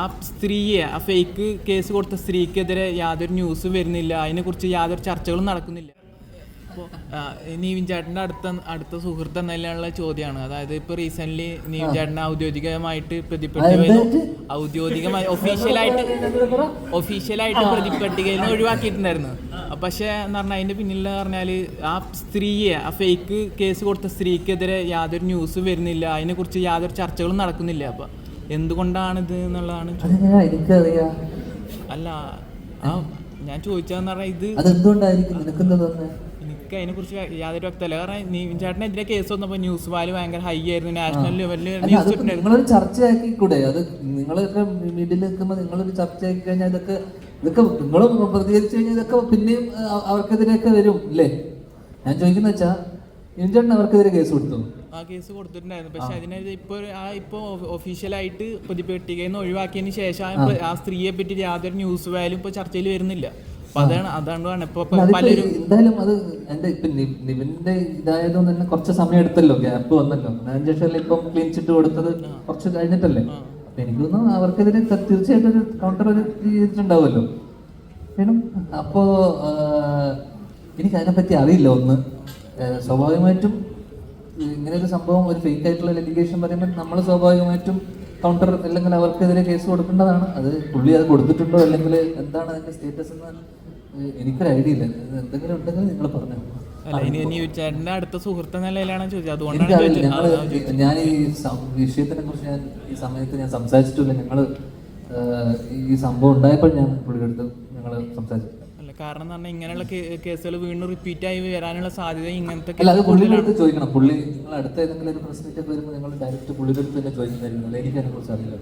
ആ സ്ത്രീയെ ആ ഫേക്ക് കേസ് കൊടുത്ത സ്ത്രീക്കെതിരെ യാതൊരു ന്യൂസും വരുന്നില്ല. അതിനെക്കുറിച്ച് യാതൊരു ചർച്ചകളും നടക്കുന്നില്ല. അപ്പോൾ നീവിൻ ചേട്ടന്റെ അടുത്ത അടുത്ത സുഹൃത്ത് എന്നതിലുള്ള ചോദ്യമാണ്. അതായത് ഇപ്പോൾ റീസെന്റ്ലി നീവിൻ ചേട്ടനെ ഔദ്യോഗികമായിട്ട് പ്രതിപട്ടിക ഔദ്യോഗികമായി ഒഫീഷ്യലായിട്ട് ഒഫീഷ്യലായിട്ട് പ്രതിപട്ടികയിൽ നിന്ന് ഒഴിവാക്കിയിട്ടുണ്ടായിരുന്നു. പക്ഷേ എന്ന് പറഞ്ഞാൽ അതിന്റെ പിന്നിൽ പറഞ്ഞാൽ ആ സ്ത്രീയെ ആ ഫേക്ക് കേസ് കൊടുത്ത സ്ത്രീക്കെതിരെ യാതൊരു ന്യൂസും വരുന്നില്ല. അതിനെക്കുറിച്ച് യാതൊരു ചർച്ചകളും നടക്കുന്നില്ല. അപ്പം ഇത് എന്നുള്ളതാണ് എനിക്കറിയാം. അല്ല ആ ഞാൻ ചോദിച്ചതെന്ന് പറഞ്ഞാൽ ഇത് അതെന്തുകൊണ്ടായിരിക്കും നിനക്കെന്താ തോന്നുന്നത് എനിക്ക് അതിനെക്കുറിച്ച് യാതൊരു വ്യക്തമല്ല. കാരണം നീ ചേട്ടനെതിരെ കേസ് വന്നപ്പോൾ ന്യൂസ് വാൽ ഭയങ്കര ഹൈ ആയിരുന്നു. നാഷണൽ ലെവലിൽ ന്യൂസ് നിങ്ങളൊരു ചർച്ചയാക്കി കൂടെ അത് നിങ്ങളൊക്കെ മീഡിയയിൽ നിൽക്കുമ്പോൾ നിങ്ങളൊരു ചർച്ചയാക്കി കഴിഞ്ഞാൽ ഇതൊക്കെ ഇതൊക്കെ നിങ്ങളും പ്രതികരിച്ചു കഴിഞ്ഞാൽ ഇതൊക്കെ പിന്നെയും അവർക്കെതിരെയൊക്കെ വരും അല്ലേ ഞാൻ ചോദിക്കുന്ന വെച്ചാ ഇന്ത്യൻ അവർക്കെതിരെ കേസ് കൊടുത്തു? ആ കേസ് കൊടുത്തിട്ടുണ്ടായിരുന്നു. പക്ഷെ അതിനെതിരെ ഇപ്പോൾ ആ ഇപ്പോൾ ഒഫീഷ്യലായിട്ട് പ്രതിപട്ടികയിൽ നിന്ന് ഒഴിവാക്കിയതിന് ശേഷം ആ സ്ത്രീയെ പറ്റി യാതൊരു ന്യൂസ് വാലും ഇപ്പോൾ ചർച്ചയിൽ വരുന്നില്ല. അതാണ് അതാണ് ഇപ്പൊ പലരും എന്തായാലും അത് എന്റെ ഇപ്പൊ നിവിന്റെ ഇതായതുകൊണ്ട് തന്നെ കുറച്ച് സമയം എടുത്തല്ലോ ഗ്യാപ്പ് വന്നല്ലോ. അതിനുശേഷം ഇപ്പം ക്ലീൻ ചിറ്റ് കൊടുത്തത് കുറച്ച് കഴിഞ്ഞിട്ടല്ലേ? എനിക്ക് തോന്നുന്നു അവർക്കെതിരെ തീർച്ചയായിട്ടും ഒരു കൗണ്ടർ ചെയ്തിട്ടുണ്ടാവുമല്ലോ. വേണം അപ്പോ എനിക്ക് അതിനെപ്പറ്റി അറിയില്ല ഒന്ന്. സ്വാഭാവികമായിട്ടും ഇങ്ങനെ ഒരു സംഭവം ഒരു ഫേക്ക് ആയിട്ടുള്ള ലിറ്റിഗേഷൻ പറയുമ്പോൾ നമ്മൾ സ്വാഭാവികമായിട്ടും കൗണ്ടർ അല്ലെങ്കിൽ അവർക്കെതിരെ കേസ് കൊടുക്കേണ്ടതാണ്. അത് പുള്ളി അത് കൊടുത്തിട്ടുണ്ടോ അല്ലെങ്കിൽ എന്താണ് അതിന്റെ സ്റ്റേറ്റസ് എന്ന് എനിക്കൊരു ഐഡിയ ഇല്ല. എന്തെങ്കിലും ഉണ്ടെങ്കിൽ നിങ്ങൾ പറഞ്ഞു. അടുത്ത സുഹൃത്ത് നിലയിലാണ് ചോദിച്ചത്? അതുകൊണ്ടാണ് ഞാൻ ഈ വിഷയത്തിനെ കുറിച്ച് ഞാൻ ഈ സമയത്ത് ഞാൻ സംസാരിച്ചിട്ടില്ല. ഞങ്ങൾ ഈ സംഭവം ഉണ്ടായപ്പോൾ ഞാൻ പുള്ളിയുടെ അടുത്ത് ഞങ്ങൾ സംസാരിച്ചു. കാരണം എന്ന് പറഞ്ഞാൽ ഇങ്ങനെയുള്ള കേസുകൾ വീണ്ടും റിപ്പീറ്റ് ആയി വരാനുള്ള സാധ്യത ഇങ്ങനത്തെ അല്ല അത് പുള്ളിയുടെ ചോദിക്കണം. പുള്ളി നിങ്ങൾ അടുത്ത ഏതെങ്കിലും ഒരു പ്രശ്നത്തിൽ വരുമ്പോൾ നിങ്ങൾ ഡയറക്റ്റ് പുള്ളിയുടെ അടുത്ത് തന്നെ ചോദിക്കുന്നതായിരുന്നു എനിക്ക് അതിനെ കുറിച്ച് അറിയില്ല